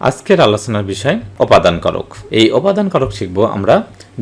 আজকের আলোচনার বিষয় উপাদান কারক এই উপাদান কারক শিখব আমরা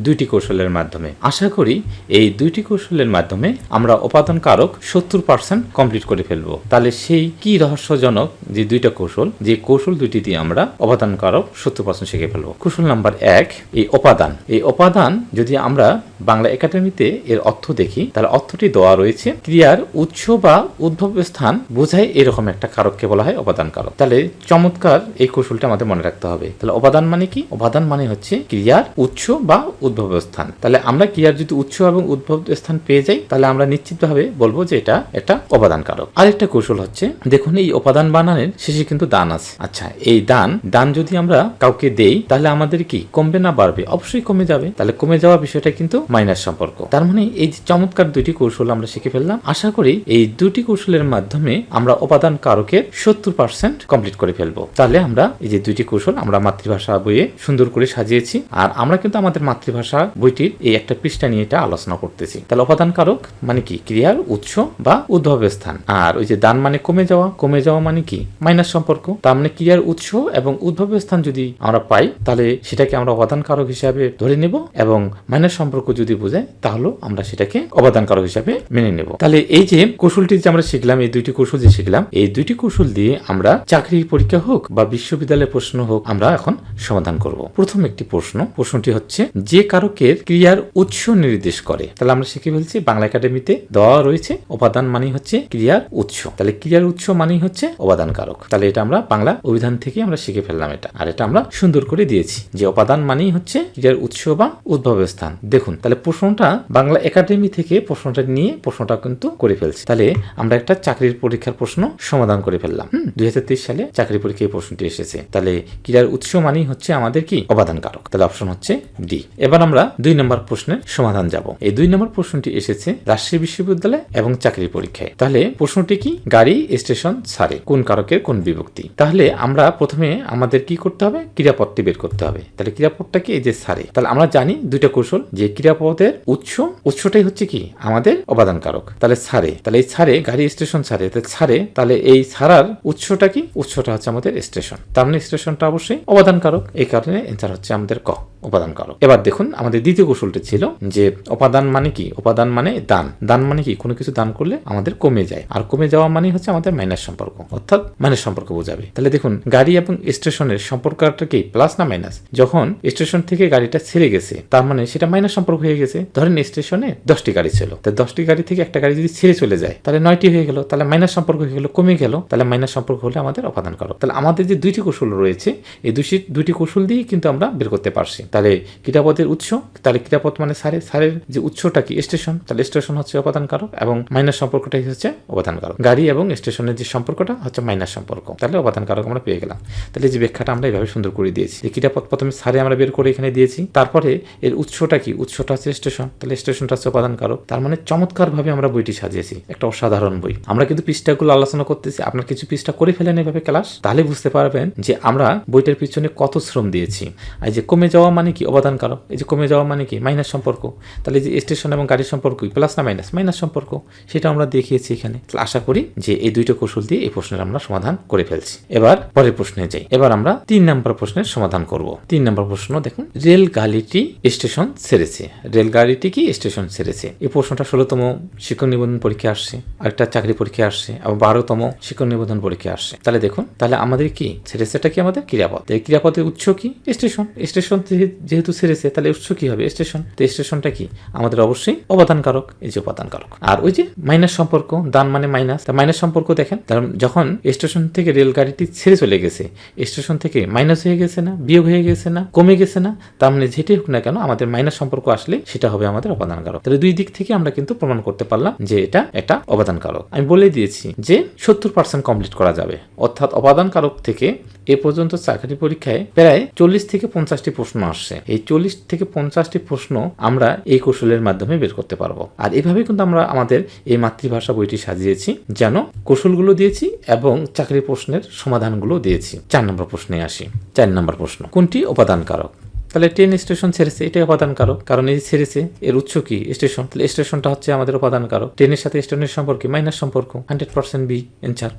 দুইটি কৌশলের মাধ্যমে। আশা করি এই দুইটি কৌশলের মাধ্যমে আমরা উপাদান কারক সত্তর পার্সেন্ট কমপ্লিট করে ফেলব। তাহলে সেই কি রহস্যজনক যে দুইটা কৌশল, যে কৌশল দুইটি দিয়ে আমরা উপাদান কারক সত্তর পার্সেন্ট শিখে ফেলব? কৌশল নাম্বার এক, এই উপাদান। এই উপাদান যদি আমরা বাংলা একাডেমিতে এর অর্থ দেখি, তাহলে অর্থটি দেওয়া রয়েছে, ক্রিয়ার উৎস বা উদ্ভব স্থান বোঝায় এরকম একটা কারককে বলা হয় উপাদান কারক তাহলে চমৎকার এই কৌশলটা আমাদের মনে রাখতে হবে। তাহলে উপাদান মানে কি? উপাদান মানে হচ্ছে ক্রিয়ার উৎস বা উদ্ভব স্থান। তাহলে আমরা ক্রিয়ার যদি উৎস এবং উদ্ভব স্থান পেয়ে যাই, তাহলে আমরা নিশ্চিতভাবে বলব যে এটা একটা উপাদান কারক আরেকটা কৌশল হচ্ছে, দেখুন এই উপাদান বানানের শেষে কিন্তু দান আছে। আচ্ছা এই দান দান যদি আমরা কাউকে দেই, তাহলে আমাদের কি কমবে না বাড়বে? অবশ্যই কমে যাবে। তাহলে কমে যাওয়া বিষয়টা কিন্তু মাইনাস সম্পর্ক। তার মানে এই যে চমৎকার দুটি কৌশল আমরা শিখে ফেললাম, আশা করি এই দুটি কৌশলের মাধ্যমে আমরা উপাদান কারকের সত্তর পার্সেন্ট কমপ্লিট করে ফেলব। তাহলে আমরা এই যে দুইটি কৌশল আমরা মাতৃভাষা বইয়ে সুন্দর করে সাজিয়েছি, আর আমরা কিন্তু আমাদের মাতৃভাষা বইটির এই একটা পৃষ্ঠা নিয়ে এটা আলোচনা করতেছি। তাহলে উপাদান কারক মানে কি? ক্রিয়ার উৎস বা উদ্ভব স্থান। আর ওই যে দান মানে কমে যাওয়া কমে যাওয়া মানে কি? মাইনাস সম্পর্ক। তার মানে ক্রিয়ার উৎস এবং উদ্ভব স্থান যদি আমরা পাই, তাহলে সেটাকে আমরা উপাদান কারক হিসাবে ধরে নেব এবং মাইনাস সম্পর্ক যদি বোঝায় তাহলে আমরা সেটাকে অবদান কারক হিসাবে মেনে নেব। তাহলে এই যে কৌশলটি যে আমরা শিখলাম, এই দুইটি কৌশল যে শিখলাম, এই দুইটি কৌশল দিয়ে আমরা চাকরির পরীক্ষা হোক বা বিশ্ববিদ্যালয়ের প্রশ্ন হোক, আমরা এখন সমাধান করব। প্রথম একটি প্রশ্ন, প্রশ্নটি হচ্ছে, যে কারকের ক্রিয়ার উৎস নির্দেশ করে, তাহলে আমরা শিখে ফেলছি, বাংলা একাডেমিতে দেওয়া রয়েছে উপাদান মানে হচ্ছে ক্রিয়ার উৎস। তাহলে ক্রিয়ার উৎস মানেই হচ্ছে উপাদান কারক। তাহলে এটা আমরা বাংলা অভিধান থেকে আমরা শিখে ফেললাম এটা, আর এটা আমরা সুন্দর করে দিয়েছি, যে উপাদান মানেই হচ্ছে ক্রিয়ার উৎস বা উদ্ভব স্থান। দেখুন, তাহলে প্রশ্নটা বাংলা একাডেমি থেকে প্রশ্নটা নিয়ে প্রশ্নটা কিন্তু করে ফেলছি। তাহলে আমরা একটা চাকরির পরীক্ষার প্রশ্ন সমাধান করে ফেললাম। দুই হাজার তেইশ সালে চাকরি পরীক্ষায় প্রশ্নটি এসেছে। তাহলে ক্রিয়ার উৎস মানেই হচ্ছে আমাদের কি? উপাদান কারক তাহলে অপশন হচ্ছে ডি এবার আমরা দুই নম্বর প্রশ্নের সমাধান যাব। এই দুই নম্বর প্রশ্নটি এসেছে রাজশাহী বিশ্ববিদ্যালয় এবং চাকরি পরীক্ষায়। তাহলে প্রশ্নটি কি? গাড়ি, স্টেশন, ছাড়ে। কোন কারকের কোন বিভক্তি? তাহলে আমরা প্রথমে আমাদের কি করতে হবে? ক্রিয়াপদটি বের করতে হবে। তাহলে ক্রিয়াপদটা কি? এই যে ছাড়ে। তাহলে আমরা জানি দুইটা কৌশল যে ক্রিয়াপদের উৎস, উৎসটাই হচ্ছে কি? আমাদের উপাদান কারক তাহলে ছাড়ে। তাহলে এই ছাড়ে, গাড়ি, স্টেশন, ছাড়ে। ছাড়ে, তাহলে এই ছাড়ার উৎসটা কি? উৎসটা হচ্ছে আমাদের স্টেশন। তার মানে স্টেশনটা অবশ্যই উপাদান কারক এই কারণে এন্সার হচ্ছে আমাদের ক উপাদানকারক এবার দেখুন, আমাদের দ্বিতীয় কৌশলটি ছিল যে উপাদান মানে কি? উপাদান মানে দান। দান মানে কি? কোনো কিছু দান করলে আমাদের কমে যায়। আর কমে যাওয়া মানে হচ্ছে আমাদের মাইনাস সম্পর্ক। অর্থাৎ মাইনাস সম্পর্ক বোঝাবে। তাহলে দেখুন, গাড়ি এবং স্টেশনের সম্পর্কটা কি? প্লাস না মাইনাস যখন স্টেশন থেকে গাড়িটা ছেড়ে গেছে, তার মানে সেটা মাইনাস সম্পর্ক হয়ে গেছে। ধরেন স্টেশনে দশটি গাড়ি ছিল। তাই দশটি গাড়ি থেকে একটা গাড়ি যদি ছেড়ে চলে যায়, তাহলে নয়টি হয়ে গেল। তাহলে মাইনাস সম্পর্ক হয়ে গেল, কমে গেল। তাহলে মাইনাস সম্পর্ক হলে আমাদের অপাদান করো তাহলে আমাদের যে দুইটি কৌশল রয়েছে। এই দুটি দুইটি কৌশল দিয়ে কিন্তু আমরা বের করতে পারছি। তাহলে ক্রীড়াপদের উৎস, তাহলে ক্রীড়াপদ মানে সারে, সারের যে উৎসটা কি? স্টেশন। তাহলে স্টেশন হচ্ছে উপাদান কারক এবং মাইনাস সম্পর্কটাই হচ্ছে উপাদান কারক গাড়ি এবং স্টেশনের যে সম্পর্কটা হচ্ছে মাইনাস সম্পর্ক। তাহলে উপাদান কারক আমরা পেয়ে গেলাম। তাহলে যে ব্যাখ্যাটা আমরা এইভাবে সুন্দর করে দিয়েছি। যে ক্রীড়াপদ প্রথমে সারে আমরা বের করে এখানে দিয়েছি। তারপরে এর উৎসটা কি? উৎসটা হচ্ছে স্টেশন। তাহলে স্টেশনটা হচ্ছে উপাদান কারক তার মানে চমৎকার ভাবে আমরা বইটি সাজিয়েছি। একটা অসাধারণ বই। আমরা কিন্তু পৃষ্ঠাগুলো আলোচনা করতেছি। আপনার কিছু পৃষ্ঠা করে ফেলেন এভাবে ক্লাস। তাহলে বুঝতে পারবেন যে আমরা বইটার পিছনে কত শ্রম দিয়েছি? আর এই যে কমে যাওয়া মানে কি? অবদান কারক এই যে কমে যাওয়া মানে কি? মাইনাস সম্পর্ক। তাহলে যে স্টেশন এবং গাড়ির সম্পর্ক প্লাস না মাইনাস মাইনাস সম্পর্ক। সেটা আমরা দেখিয়েছি এখানে। আশা করি যে এই দুইটা কৌশল দিয়ে এই প্রশ্নের আমরা সমাধান করে ফেলছি। এবার পরের প্রশ্নে যাই। এবার আমরা তিন নম্বর প্রশ্নের সমাধান করব। তিন নম্বর প্রশ্ন, দেখুন। রেল গাড়িটি স্টেশন ছেড়েছে। রেল গাড়িটি কি স্টেশন ছেড়েছে? এই প্রশ্নটা ষোলোতম শিক্ষক নিবন্ধন পরীক্ষা আসছে। আরেকটা চাকরি পরীক্ষা আসছে। আবার বারোতম শিক্ষক নিবন্ধন পরীক্ষা আসছে। তাহলে দেখুন, তাহলে আমাদের কি ছেড়েছেটা কি আমাদের? ক্রিয়াপদ এই ক্রিয়াপদের উৎস কি? স্টেশন। স্টেশন যেহেতু ছেড়েছে, তাহলে উৎস কি হবে? স্টেশন। তো স্টেশনটা কি? আমাদের অবশ্যই অবদান কারক এই যে উপাদান কারক আর ওই যে মাইনাস সম্পর্ক, দান মানে মাইনাস। তা মাইনাস সম্পর্ক দেখেন। যখন স্টেশন থেকে রেলগাড়িটি ছেড়ে চলে গেছে, স্টেশন থেকে মাইনাস হয়ে গেছে না, বিয়োগ হয়ে গেছে না, কমে গেছে না, তার মানে যেটাই হোক না কেন, আমাদের মাইনাস সম্পর্ক আসলে সেটা হবে আমাদের অবদান কারক তাহলে দুই দিক থেকে আমরা কিন্তু প্রমাণ করতে পারলাম যে এটা একটা অবদান কারক আমি বলে দিয়েছি যে সত্তর পার্সেন্ট কমপ্লিট করা যাবে। অর্থাৎ অবদান কারক থেকে এ পর্যন্ত চাকরি পরীক্ষায় প্রায় চল্লিশ থেকে পঞ্চাশটি প্রশ্ন আসছে। এই চল্লিশ থেকে পঞ্চাশটি প্রশ্ন আমরা এই কৌশলের মাধ্যমে বের করতে পারব। আর এভাবে কিন্তু আমরা আমাদের এই মাতৃভাষা বইটি সাজিয়েছি, যেন কৌশলগুলো দিয়েছি এবং চাকরি প্রশ্নের সমাধানগুলো দিয়েছি। চার নম্বর প্রশ্নে আসি। চার নম্বর প্রশ্ন, কোনটি উপাদান কারক তাহলে ট্রেন স্টেশন ছেড়েছে, এটাই উপাদান কারক কারণ এই ছেড়েছে, এর উৎস কি? স্টেশন তাহলে স্টেশনটা হচ্ছে আমাদের উপাদান কারক ট্রেনের সাথে স্টেশনের সম্পর্কে মাইনাস সম্পর্ক হান্ড্রেড পার্সেন্ট বি এনসার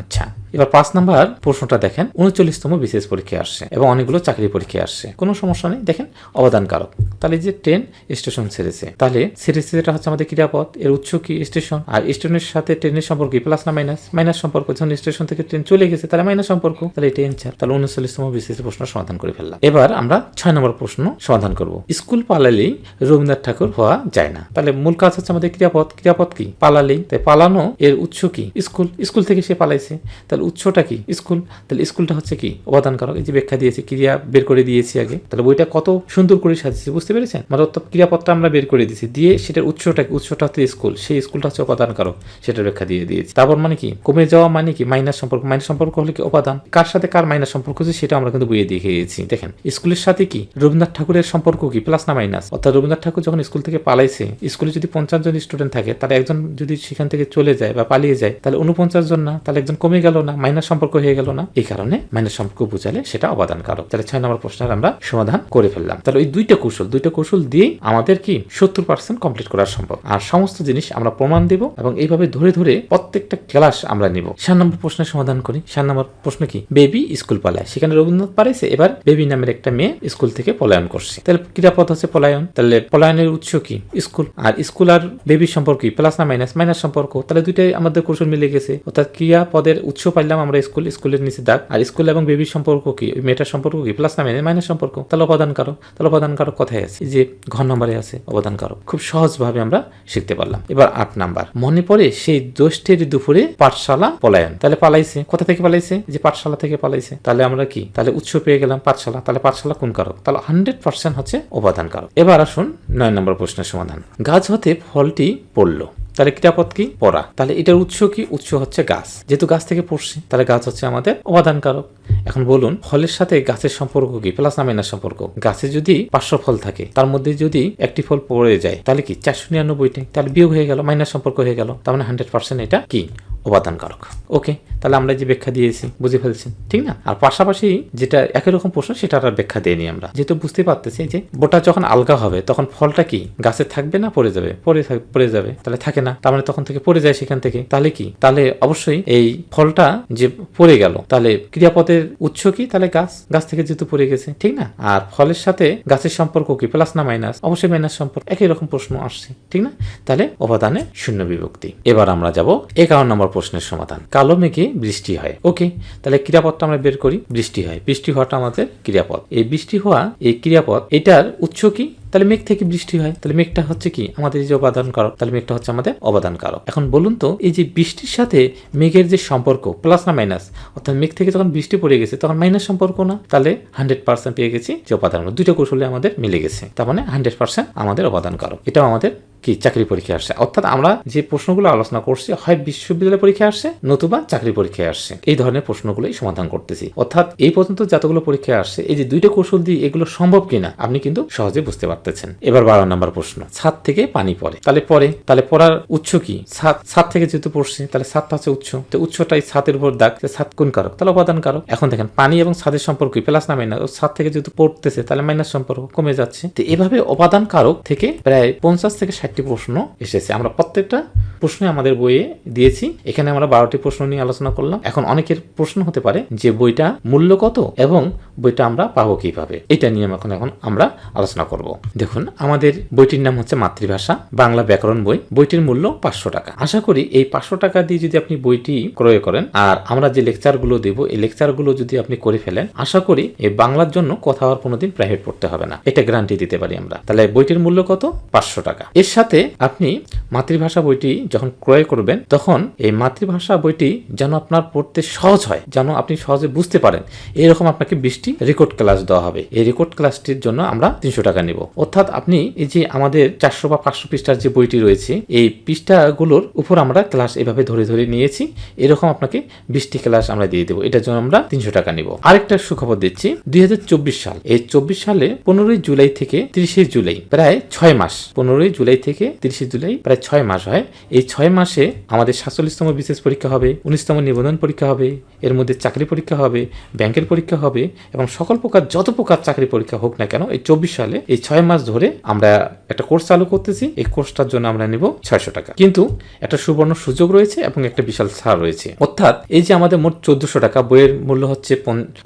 আচ্ছা এবার পাঁচ নাম্বার প্রশ্নটা দেখেন, উনচল্লিশতম বিশেষ পরীক্ষা আসছে এবং অনেকগুলো চাকরি পরীক্ষা আসছে। কোনো সমস্যা নেই? দেখেন অবদান কারক তাহলে যে ট্রেন স্টেশন ছেড়েছে, তাহলে ছেড়েছে যেটা হচ্ছে আমাদের ক্রিয়াপথ এর উৎস কি স্টেশন? আর স্টেশনের সাথে ট্রেনের সম্পর্ক প্লাস না মাইনাস মাইনাস সম্পর্ক, যখন স্টেশন থেকে ট্রেন চলে গেছে, তাহলে মাইনাস সম্পর্ক। তাহলে এটা অ্যান্সার তাহলে উনচল্লিশতম বিশেষ প্রশ্ন সমাধান করে ফেললাম। এবার আমরা ছয় নম্বর প্রশ্ন সমাধান করব। স্কুল পালালেই রবীন্দ্রনাথ ঠাকুর হওয়া যায় না। তাহলে মূল কাজ হচ্ছে আমাদের ক্রিয়াপদ ক্রিয়াপদ কি? পালালেই। তাই পালানো এর উৎস কি? স্কুল। স্কুল থেকে সে পালাইছে। তাহলে উৎসটা কি? স্কুল। তাহলে স্কুলটা হচ্ছে কি? অবদান কারক এই যে ব্যাখ্যা দিয়েছি, ক্রিয়া বের করে দিয়েছি আগে। তাহলে বইটা কত সুন্দর করে সাজিয়েছি, বুঝতে পেরেছেন? মানে অর্থাৎ ক্রিয়াপদটা আমরা বের করে দিয়েছি। দিয়ে সেটার উৎসটা উৎসটা হচ্ছে স্কুল। সেই স্কুলটা হচ্ছে উপাদান কারক সেটার ব্যাখ্যা দিয়ে দিয়েছি। তারপর মানে কি? কমে যাওয়া মানে কি? মাইনাস সম্পর্ক। মাইনাস সম্পর্ক হলে কি উপাদান কার সাথে কার মাইনাস সম্পর্ক হচ্ছে সেটা আমরা কিন্তু বইয়ে দেখে গেছি দেখেন, স্কুলের সাথে কি? রবীন্দ্রনাথ ঠাকুরের সম্পর্ক কি? প্লাস না মাইনাস? অর্থাৎ রবীন্দ্রনাথ ঠাকুর যখন স্কুল থেকে পালাইছে, স্কুলে যদি পঞ্চাশ জন স্টুডেন্ট থাকে, তাহলে একজন যদি সেখান থেকে চলে যায় বা পালিয়ে যায়, তাহলে উনপঞ্চাশ জন না? তাহলে একজন কমে গেল না মাইনাস সম্পর্ক হয়ে গেল না, এই কারণে মাইনাস সম্পর্ক বুঝালে সেটা অবদান কারক তাহলে ছয় নম্বর প্রশ্নের আমরা সমাধান করে ফেললাম। তাহলে ওই দুইটা কৌশল দুইটা কৌশল দিয়ে আমাদের কি সত্তর পার্সেন্ট কমপ্লিট করা সম্ভব। আর সমস্ত জিনিস আমরা প্রমাণ দেব এবং এইভাবে ধরে ধরে প্রত্যেকটা ক্লাস আমরা নিব। চার নম্বর প্রশ্নের সমাধান করি। চার নম্বর প্রশ্ন কি? বেবি স্কুল পালায়। সেখানে রবীন্দ্রনাথ পারেছে, এবার বেবি নামের একটা মেয়ে স্কুল থেকে পলায়ন করছে। তাহলে ক্রিয়াপদ হচ্ছে পলায়ন। তাহলে পলায়নের উৎস কি? স্কুল আর স্কুল আর বেবি সম্পর্ক প্লাস না মাইনাস মাইনাস সম্পর্ক। তাহলে দুইটাই আমাদের কৌশল মিলে গেছে। অর্থাৎ ক্রিয়া পদের উৎস পাইলাম আমরা স্কুল, স্কুলের নিচে দাগ। আর স্কুল এবং বেবির সম্পর্ক কি? মেয়েটার সম্পর্ক কি? প্লাস না মাইনাস সম্পর্ক? তাহলে অবদান কারও? তাহলে অবদান কারও কথায় আছে? যে ঘর নম্বরে আছে, অবদান কারও। খুব সহজভাবে আমরা শিখতে পারলাম। এবার আট নাম্বার। মনে পড়ে সেই জ্যৈষ্ঠের দুপুরে পাঠশালা পলায়ন। তাহলে পালাইছে। কোথা থেকে পালাইছে? যে পাঠশালা থেকে পালাইছে। তাহলে আমরা কি? তাহলে উৎস পেয়ে গেলাম পাঠশালা। তাহলে পাঠশালা কোন কারক? তাহলে হান্ড্রেড পার্সেন্ট হচ্ছে উপাদান কারক। এবার আসুন নয় নম্বর প্রশ্নের সমাধান। গাছ হতে ফলটি পড়ল। তাহলে ক্রিয়াপদ কি? পড়া তাহলে এটার উৎস কি? উৎস হচ্ছে গাছ। যেহেতু গাছ থেকে পড়ছে, তাহলে গাছ হচ্ছে আমাদের অবাদানকারক এখন বলুন, ফলের সাথে গাছের সম্পর্ক কি? প্লাস না সম্পর্ক? গাছে যদি পাঁচশো ফল থাকে, তার মধ্যে যদি একটি ফল পড়ে যায়, তাহলে কি চারশো নিরানব্বইটি? তাহলে বিয়োগ হয়ে গেল মাইনাস সম্পর্ক হয়ে গেল। তার মানে হান্ড্রেড পার্সেন্ট এটা কি? অবাদানকারক ওকে তাহলে আমরা যে ব্যাখ্যা দিয়েছি, বুঝে ফেলছি ঠিক না? আর পাশাপাশি যেটা একই রকম প্রশ্ন, সেটা আর ব্যাখ্যা দিইনি আমরা। যেহেতু বুঝতে পারতেছি যে বোটা যখন আলগা হবে, তখন ফলটা কি? গাছে থাকবে না, পড়ে যাবে? পড়ে পড়ে যাবে। তাহলে থাকে না। তার মানে তখন থেকে পড়ে যায় সেখান থেকে। তাহলে কি? তাহলে অবশ্যই এই ফলটা যে পড়ে গেল, তাহলে ক্রিয়াপদের উৎস কি? তাহলে গাছ গাছ থেকে যেহেতু পড়ে গেছে, ঠিক না? আর ফলের সাথে গাছের সম্পর্ক কি? প্লাস না মাইনাস? অবশ্যই মাইনাস সম্পর্ক। একই রকম প্রশ্ন আসছে, ঠিক না? তাহলে অবদানে শূন্য বিভক্তি। এবার আমরা যাব একান্ন নম্বর প্রশ্নের সমাধান। কালো মেঘে বৃষ্টি হয়। ওকে তাহলে ক্রিয়াপদটা আমরা বের করি, বৃষ্টি হয়। বৃষ্টি হওয়াটা আমাদের ক্রিয়াপদ। এই বৃষ্টি হওয়া, এই ক্রিয়াপদ, এটার উৎস কি? তাহলে মেঘ থেকে বৃষ্টি হয়। তাহলে মেঘটা হচ্ছে কি? আমাদের যে অবাদান কারক তাহলে মেঘটা হচ্ছে আমাদের অবাদান কারক এখন বলুন তো, এই যে বৃষ্টির সাথে মেঘের যে সম্পর্ক প্লাস না মাইনাস অর্থাৎ মেঘ থেকে যখন বৃষ্টি পড়ে গেছে, তখন মাইনাস সম্পর্ক না? তাহলে হান্ড্রেড পার্সেন্ট পেয়ে গেছি যে কারক। দুইটা কৌশলে আমাদের মিলে গেছে। তার মানে হান্ড্রেড পার্সেন্ট আমাদের অবাদান কারক এটাও আমাদের কি চাকরি পরীক্ষা আসছে? অর্থাৎ আমরা যে প্রশ্নগুলো আলোচনা করছি, হয় বিশ্ববিদ্যালয় পরীক্ষা আসছে নতুবা চাকরি পরীক্ষায় আসছে। এই ধরনের প্রশ্নগুলোই সমাধান করতেছি। অর্থাৎ এই পর্যন্ত যতগুলো পরীক্ষায় আসছে, এই যে দুইটা কৌশল দিয়ে এগুলো সম্ভব কিনা, আপনি কিন্তু সহজে বুঝতে পারতেছেন। এবার বারো নম্বর প্রশ্ন, ছাদ থেকে পানি পড়ে। তাহলে পরে তাহলে পড়ার উৎস কি? ছাদ ছাদ থেকে যেহেতু পড়ছে, তাহলে ছাদটা হচ্ছে উৎস। তো উৎসটাই ছাদের উপর দাগ ছাদ কোন কারক? তাহলে উপাদান কারক এখন দেখেন, পানি এবং ছাদের সম্পর্ক প্লাস না মাইনাস। ছাদ থেকে যেহেতু পড়তেছে, তাহলে মাইনাস সম্পর্ক কমে যাচ্ছে। তো এভাবে উপাদান কারক থেকে প্রায় পঞ্চাশ থেকে ষাটটি প্রশ্ন এসেছে। আমরা প্রত্যেকটা প্রশ্নে আমাদের বইয়ে দিয়েছি। এখানে আমরা বারোটি প্রশ্ন নিয়ে আলোচনা করলাম। এখন অনেকের প্রশ্ন হতে পারে যে বইটা মূল্য কত এবং বইটা আমরা পাবো কীভাবে? এটা নিয়ে এখন এখন আমরা আলোচনা করব। দেখুন, আমাদের বইটির নাম হচ্ছে মাতৃভাষা, বাংলা ব্যাকরণ বই। বইটির মূল্য পাঁচশো টাকা। আশা করি এই পাঁচশো টাকা দিয়ে যদি আপনি বইটি ক্রয় করেন, আর আমরা যে লেকচারগুলো দেবো, এই লেকচারগুলো যদি আপনি করে ফেলেন, আশা করি এই বাংলার জন্য কথা হওয়ার কোনোদিন প্রাইভেট পড়তে হবে না। এটা গ্যারান্টি দিতে পারি আমরা। তাহলে বইটির মূল্য কত? পাঁচশো টাকা। এর সাথে আপনি মাতৃভাষা বইটি যখন ক্রয় করবেন, তখন এই মাতৃভাষা বইটি যেন আপনার পড়তে সহজ হয়, যেন আপনি সহজে বুঝতে পারেন। এরকম আপনাকে বিশটি রেকর্ড ক্লাস দেওয়া হবে। এই রেকর্ড ক্লাসটির জন্য আমরা তিনশো টাকা নিব। অর্থাৎ আপনি এই যে আমাদের চারশো বা পাঁচশো পৃষ্ঠার যে বইটি রয়েছে, এই পৃষ্ঠাগুলোর উপর আমরা ক্লাস এভাবে ধরে ধরে নিয়েছি। এরকম আপনাকে বিশটি ক্লাস আমরা দিয়ে দেবো। এটার জন্য আমরা তিনশো টাকা নিব। আরেকটা সুখবর দিচ্ছি। দুই হাজার চব্বিশ সাল। এই চব্বিশ সালে পনেরোই জুলাই থেকে তিরিশে জুলাই, প্রায় ছয় মাস, পনেরোই জুলাই থেকে তিরিশে জুলাই প্রায় ছয় মাস হয়। এই ছয় মাসে আমাদের সাতচল্লিশতম বিশেষ পরীক্ষা হবে, উনিশতম নিবন্ধন পরীক্ষা হবে, এর মধ্যে চাকরি পরীক্ষা হবে, ব্যাংকের পরীক্ষা হবে এবং সকল প্রকার যত প্রকার চাকরি পরীক্ষা হোক না কেন, এই চব্বিশ সালে এই ছয় মাস ধরে আমরা একটা কোর্স চালু করতেছি। এই কোর্সটার জন্য আমরা নিব ছয়শো টাকা। কিন্তু একটা সুবর্ণ সুযোগ রয়েছে এবং একটা বিশাল ছাড় রয়েছে। অর্থাৎ এই যে আমাদের মোট চোদ্দশো টাকা, বইয়ের মূল্য হচ্ছে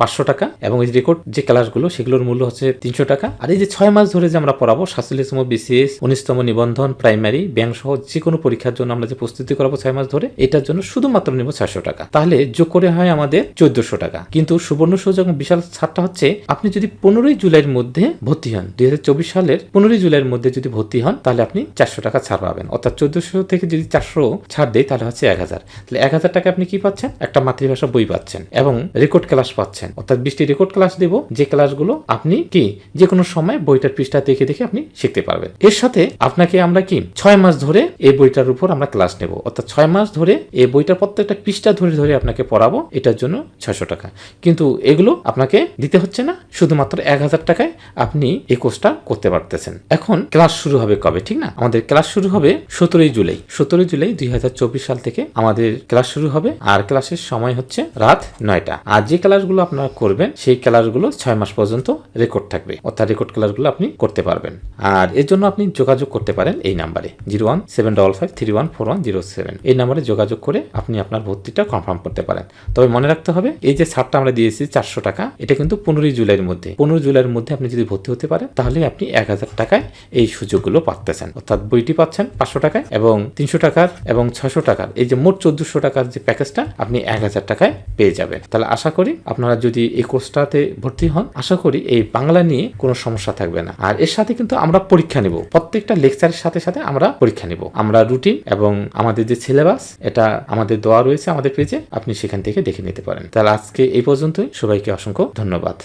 পাঁচশো টাকা এবং এই রেকর্ড যে ক্লাসগুলো সেগুলোর মূল্য হচ্ছে তিনশো টাকা। আর এই যে ছয় মাস ধরে যে আমরা পড়াবো, সাতচল্লিশতম বিসিএস উনিশতম নিবন্ধন প্রাইমারি ব্যাংক সহ যে কোনো পরীক্ষার জন্য আমরা যে প্রস্তুতি করাবো ছয় মাস ধরে, এটার জন্য শুধুমাত্র নেব চারশো টাকা। তাহলে যোগ করে হয় আমাদের চোদ্দশো টাকা। কিন্তু সুবর্ণ সুযোগ বিশাল ছাড়টা হচ্ছে, আপনি যদি পনেরোই জুলাইয়ের মধ্যে ভর্তি হন দু হাজার চব্বিশ সালের পনেরোই জুলাইয়ের মধ্যে যদি ভর্তি হন, তাহলে আপনি চারশো টাকা ছাড় পাবেন। অর্থাৎ চোদ্দশো থেকে যদি চারশো ছাড় দেয় তাহলে হচ্ছে এক হাজার। তাহলে এক হাজার টাকা আপনি কি পাচ্ছেন? একটা মাতৃভাষা বই পাচ্ছেন এবং রেকর্ড ক্লাস পাচ্ছেন। অর্থাৎ বিশটি রেকর্ড ক্লাস দেব, যে ক্লাসগুলো আপনি কি যে কোনো সময় বইটার পৃষ্ঠা দেখে দেখে আপনি শিখতে পারবেন। এর সাথে আপনাকে আমরা কি? ছয় মাস ধরে এই বইটার উপর আমরা ক্লাস নেব। অর্থাৎ ছয় মাস ধরে এই বইটার প্রত্যেকটা পৃষ্ঠা ধরে ধরে আপনাকে পড়াবো, এটার জন্য ছয়শো টাকা। কিন্তু এগুলো আপনাকে দিতে হচ্ছে না, শুধুমাত্র এক হাজার টাকায় আপনি এই কোর্সটা করতে পারতেছেন। এখন ক্লাস শুরু হবে কবে, ঠিক না? আমাদের ক্লাস শুরু হবে সতেরোই জুলাই। সতেরোই জুলাই দুই হাজার চব্বিশ সাল থেকে আমাদের ক্লাস শুরু হবে, আর ক্লাসের সময় হচ্ছে রাত নয়টা। আর যে ক্লাসগুলো আপনারা করবেন, সেই ক্লাসগুলো ছয় মাস পর্যন্ত রেকর্ড থাকবে। অর্থাৎ রেকর্ড ক্লাসগুলো আপনি করতে পারবেন। আর এর জন্য আপনি যোগাযোগ করতে পারেন। এই নাম্বারে zero one seven double five three one four one zero seven. এই নাম্বারে যোগাযোগ করে আপনি আপনার ভর্তিটা কনফার্ম করতে পারেন। তবে মনে রাখতে হবে, এই যে ছাড়টা আমরা দিয়েছি চারশো টাকা, এটা কিন্তু পনেরোই জুলাইয়ের মধ্যে। পনেরো জুলাইয়ের মধ্যে আপনি যদি ভর্তি হতে পারেন, তাহলে আপনি এক হাজার টাকায় এই সুযোগগুলো পাচ্তেছেন অর্থাৎ বইটি পাচ্ছেন পাঁচশো টাকায় এবং তিনশো টাকার এবং ছশো টাকার, এই যে মোট চোদ্দশো টাকার যে প্যাকেজটা, আপনি এক হাজার টাকায় পেয়ে যাবেন। তাহলে আশা করি আপনারা যদি এই কোর্সটাতে ভর্তি হন, আশা করি এই বাংলা নিয়ে কোনো সমস্যা থাকবে না। আর এর সাথে কিন্তু আমরা পরীক্ষা নিব। প্রত্যেকটা লেকচারের সাথে সাথে আমরা পরীক্ষা নিব। আমরা রুটিন এবং আমাদের যে সিলেবাস এটা আমাদের দেওয়া রয়েছে আমাদের পেজে আপনি সেখান থেকে দেখে নিতে পারেন। তাহলে আজকে এই পর্যন্তই। সবাইকে অসংখ্য ধন্যবাদ।